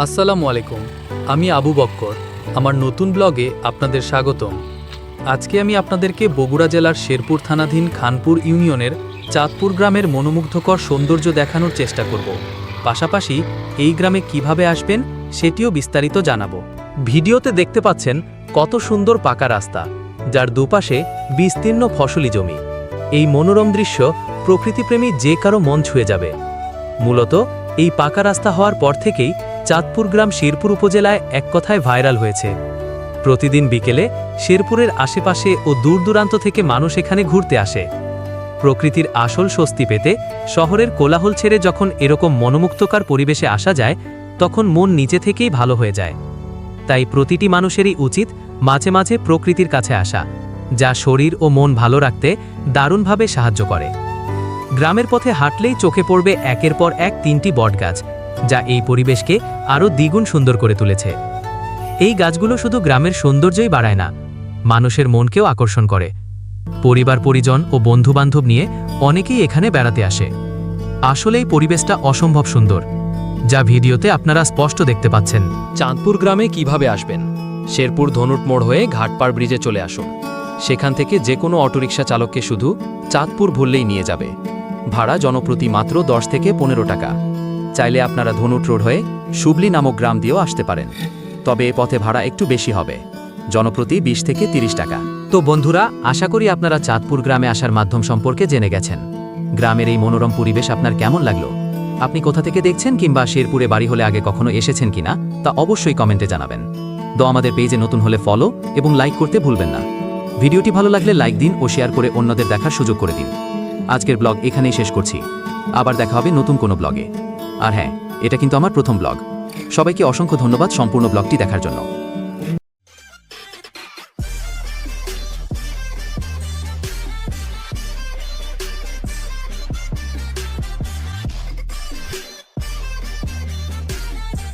আসসালামু আলাইকুম, আমি আবু বক্কর, আমার নতুন ব্লগে আপনাদের স্বাগতম। আজকে আমি আপনাদেরকে বগুড়া জেলার শেরপুর থানাধীন খানপুর ইউনিয়নের চাঁদপুর গ্রামের মনোমুগ্ধকর সৌন্দর্য দেখানোর চেষ্টা করব। পাশাপাশি এই গ্রামে কীভাবে আসবেন সেটিও বিস্তারিত জানাব। ভিডিওতে দেখতে পাচ্ছেন কত সুন্দর পাকা রাস্তা, যার দুপাশে বিস্তীর্ণ ফসলি জমি। এই মনোরম দৃশ্য প্রকৃতিপ্রেমী যে কারও মন ছুঁয়ে যাবে। মূলত এই পাকা রাস্তা হওয়ার পর থেকেই চাঁদপুর গ্রাম শেরপুর উপজেলায় এক কথায় ভাইরাল হয়েছে। প্রতিদিন বিকেলে শেরপুরের আশেপাশে ও দূর দূরান্ত থেকে মানুষ এখানে ঘুরতে আসে। প্রকৃতির আসল স্বস্তি পেতে শহরের কোলাহল ছেড়ে যখন এরকম মনোমুক্তকার পরিবেশে আসা যায়, তখন মন নিচে থেকেই ভালো হয়ে যায়। তাই প্রতিটি মানুষেরই উচিত মাঝে মাঝে প্রকৃতির কাছে আসা, যা শরীর ও মন ভালো রাখতে দারুণভাবে সাহায্য করে। গ্রামের পথে হাঁটলেই চোখে পড়বে একের পর এক তিনটি বটগাছ যা এই পরিবেশকে আরও দ্বিগুণ সুন্দর করে তুলেছে। এই গাছগুলো শুধু গ্রামের সৌন্দর্যই বাড়ায় না, মানুষের মনকেও আকর্ষণ করে। পরিবার, পরিজন ও বন্ধুবান্ধব নিয়ে অনেকেই এখানে বেড়াতে আসে। আসলেই পরিবেশটা অসম্ভব সুন্দর, যা ভিডিওতে আপনারা স্পষ্ট দেখতে পাচ্ছেন। চাঁদপুর গ্রামে কীভাবে আসবেন? শেরপুর ধনুট মোড় হয়ে ঘাটপাড় ব্রিজে চলে আসুন। সেখান থেকে যে কোনো অটোরিকশা চালককে শুধু চাঁদপুর ভুললেই নিয়ে যাবে। ভাড়া জনপ্রতি মাত্র দশ থেকে পনেরো টাকা। চাইলে আপনারা ধনুট রোড হয়ে শুবলি নামক গ্রাম দিয়েও আসতে পারেন। তবে এ পথে ভাড়া একটু বেশি হবে। জনপ্রতি বিশ থেকে তিরিশ টাকা। তো বন্ধুরা, আশা করি আপনারা চাঁদপুর গ্রামে আসার মাধ্যম সম্পর্কে জেনে গেছেন। গ্রামের এই মনোরম পরিবেশ আপনার কেমন লাগল? আপনি কোথা থেকে দেখছেন কিংবা শেরপুরে বাড়ি হলে আগে কখনো এসেছেন কিনা, তা অবশ্যই কমেন্টে জানাবেন। তো আমাদের পেজে নতুন হলে ফলো এবং লাইক করতে ভুলবেন না। ভিডিওটি ভালো লাগলে লাইক দিন ও শেয়ার করে অন্যদের দেখার সুযোগ করে দিন। আজকের ব্লগ এখানেই শেষ করছি। আবার দেখা হবে নতুন কোনো ব্লগে। আর হ্যাঁ এটা কিন্তু আমার প্রথম ব্লগ। সবাইকে অসংখ্য ধন্যবাদ সম্পূর্ণ ব্লগটি দেখার জন্য।